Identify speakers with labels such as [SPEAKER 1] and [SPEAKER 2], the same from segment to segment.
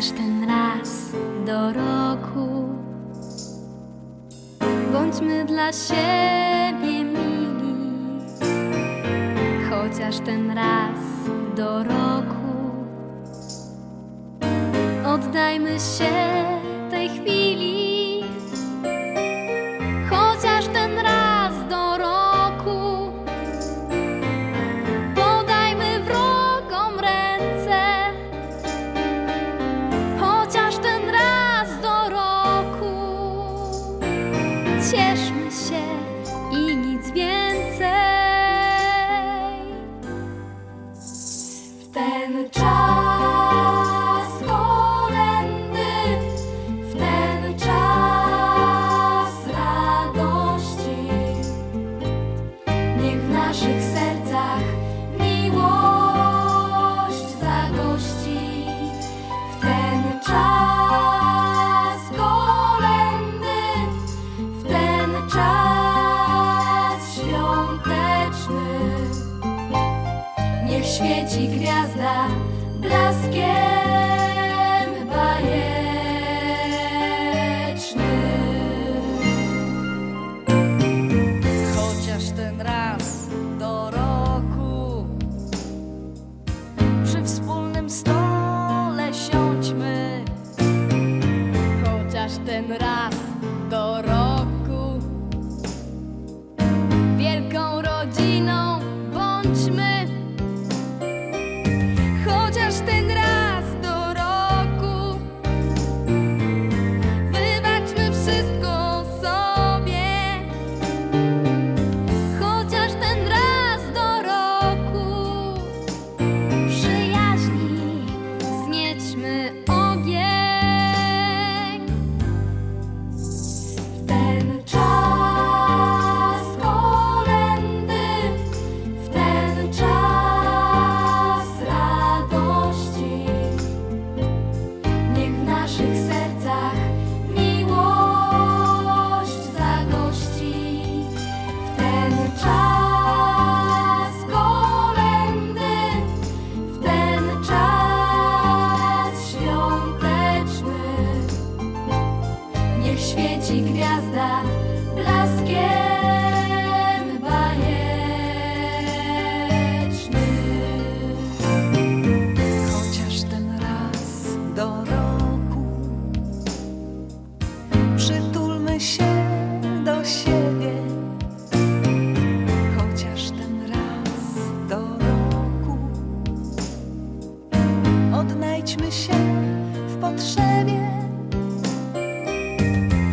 [SPEAKER 1] Chociaż ten raz do roku. Bądźmy dla siebie mili. Chociaż ten raz do roku. Oddajmy się tej chwili Cieszmy się i nic więcej. W ten czas świeci gwiazda blaskiem bajecznym.
[SPEAKER 2] Chociaż ten raz do roku przy wspólnym stole siądźmy. Chociaż ten raz do roku potrzebie.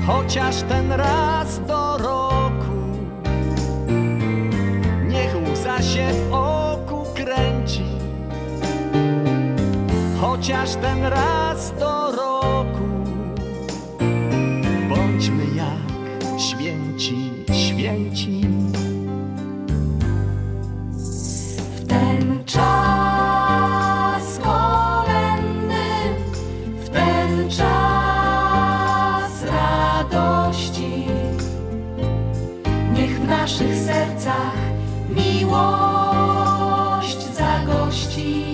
[SPEAKER 3] Chociaż ten raz do roku Niech łza się w oku kręci Chociaż ten raz do roku
[SPEAKER 1] radości, niech w naszych sercach miłość zagości.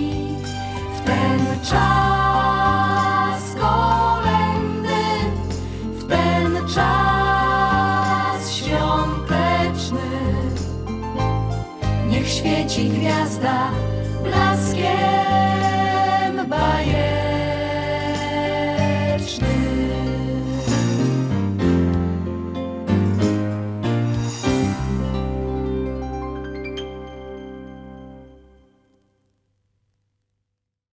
[SPEAKER 1] W ten czas kolendy, w ten czas świąteczny. Niech świeci gwiazda blaskiem